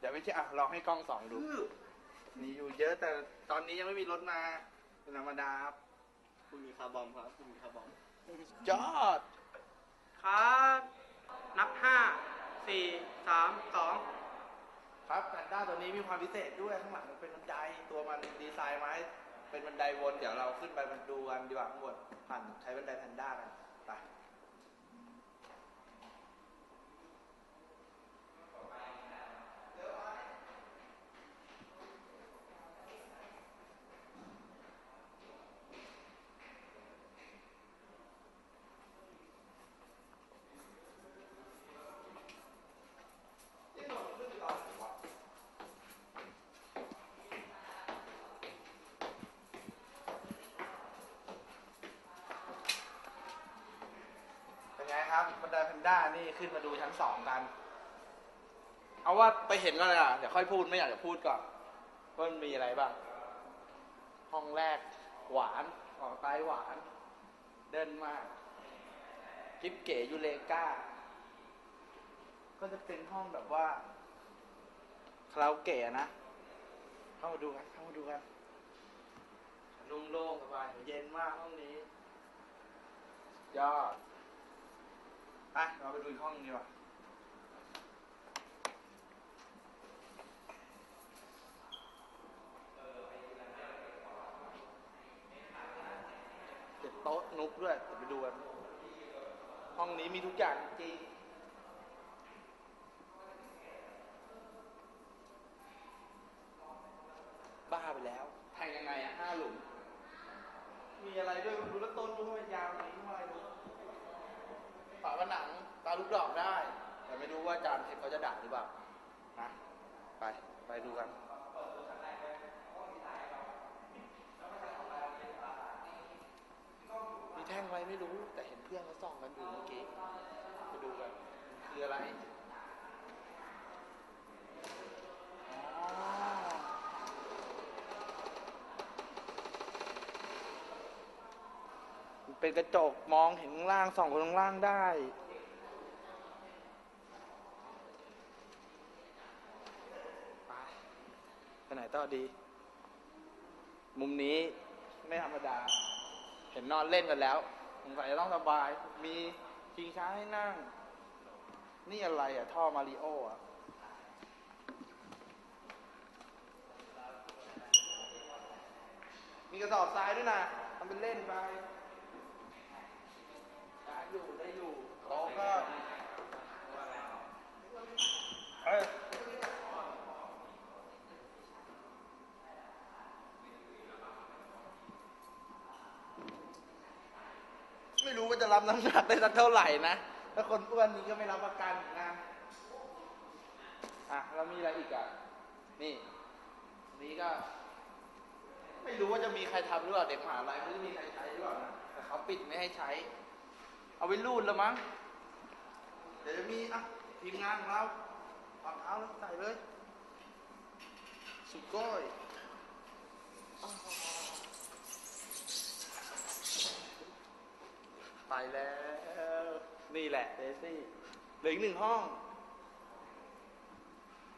เดี๋ยวไม่ใช่อะลองให้กล้องสองดู มีอยู่เยอะแต่ตอนนี้ยังไม่มีรถมาเป็นธรรมดาครับคุณมีคาร์บอมครับคุณมีคาร์บอมยอด ครับ นับห้าสี่สามสองครับแพนด้าตัวนี้มีความพิเศษด้วยข้างหลังมันเป็นบันไดตัวมันดีไซน์มาให้เป็นบันไดวนเดี๋ยวเราขึ้นไปมันดูกันดีกว่าข้างบนผ่านใช้บันไดแพนด้ากันไป นไงครับบันไดแพนด้านี่ขึ้นมาดูชั้นสองกัน เอาว่าไปเห็นก่อนเลยอะเดี๋ยวค่อยพูดไม่อยากจะพูดก่อนว่ามันมีอะไรบ้างห้องแรกหวานออกไตหวาน เดินมากกิฟเก๋ยูเลกาก็จะเป็นห้องแบบว่าคาราโอเกะนะ เข้ามาดูกัน เข้ามาดูกันนุ่มโล่งสบายเย็นมากห้องนี้ ยอด ไปเราไปดูอีกห้องนึงดีกว่าเด็ดโต๊ะนุกด้วยเดี๋ยวไปดูกัน ห้องนี้มีทุกอย่างจริงบ้าไปแล้วแทงยังไงอะห้าหลุม มีอะไรด้วยดูแล้วต้นดูมันยาวนี้ทำไมดูฝาผนังตาลูกดอกได้ แต่ไม่ รู้ว่าอาจานเพชรเขาจะด่าหรือเปล่านะไปไปดูกันมีแท่งอะไรไม่รู้ แต่เห็นเพื่อนเขาส่องกันอยู่เมื่อกี้ไปดูกันคืออะไรเป็นกระจกมองเห็นข้างล่างส่องคนข้างล่างได้ ไป ไปไหนต่อดี มุมนี้ไม่ธรรมดา เห็นนอนเล่นกันแล้วสงสัยจะต้องสบาย มีชิงช้าให้นั่ง นี่อะไรอะ ท่อมาริโออะมีกระสอบทรายด้วยนะทำเป็นเล่นไป ได้อยู่ได้อยู่โต๊ะก็เอ้ยไม่รู้ว่า จะรับน้ำหนักได้สักเท่าไหร่นะ ถ้าคนอ้วนนี้ก็ไม่รับประกันนะ อะแล้วมีอะไรอีกอะ นี่ นี้ก็ ไม่รู้ว่าจะมีใครทำหรือเปล่าเด็กมหาลัยไม่รู้จะมีใครใช้หรือเปล่านะแต่เขาปิดไม่ให้ใช้ เอาไว้รูดล้วมั้ง เดี๋ยวจะมีอะทีมงานของเราวางเท้าแล้วใส่เลย สุดก้อย ไปแล้ว นี่แหละเดซี่เหลืออีกหนึ่งห้อง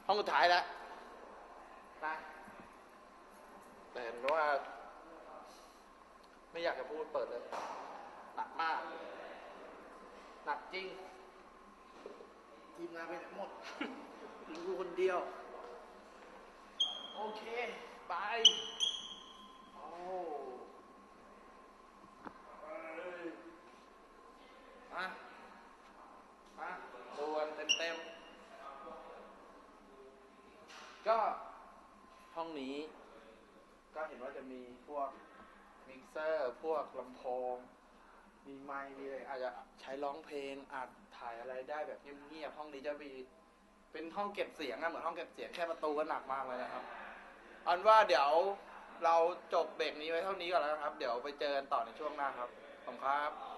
ห้องสุดท้ายแล้วไปแต่เห็นว่า ไม่อยากจะพูดเปิดเลยหนักมาก หนักจริง ทีมงานไปไหนหมดรู้คนเดียว โอเค ไป โอ้เอ้ยมามาดูกันเต็มๆ ก็ห้องนี้ ก็เห็นว่าจะมีพวกมิกเซอร์พวกลำโพง มีไมค์มีอะไรอาจจะใช้ร้องเพลงอัดถ่ายอะไรได้แบบเงียบๆห้องนี้จะมีเป็นห้องเก็บเสียงอะเหมือนห้องเก็บเสียงแค่ประตูก็หนักมากเลยนะครับอันว่าเดี๋ยวเราจบเบรกนี้ไว้เท่านี้ก่อนแล้วนะครับ เดี๋ยวไปเจอกันต่อในช่วงหน้าครับ ขอบคุณครับ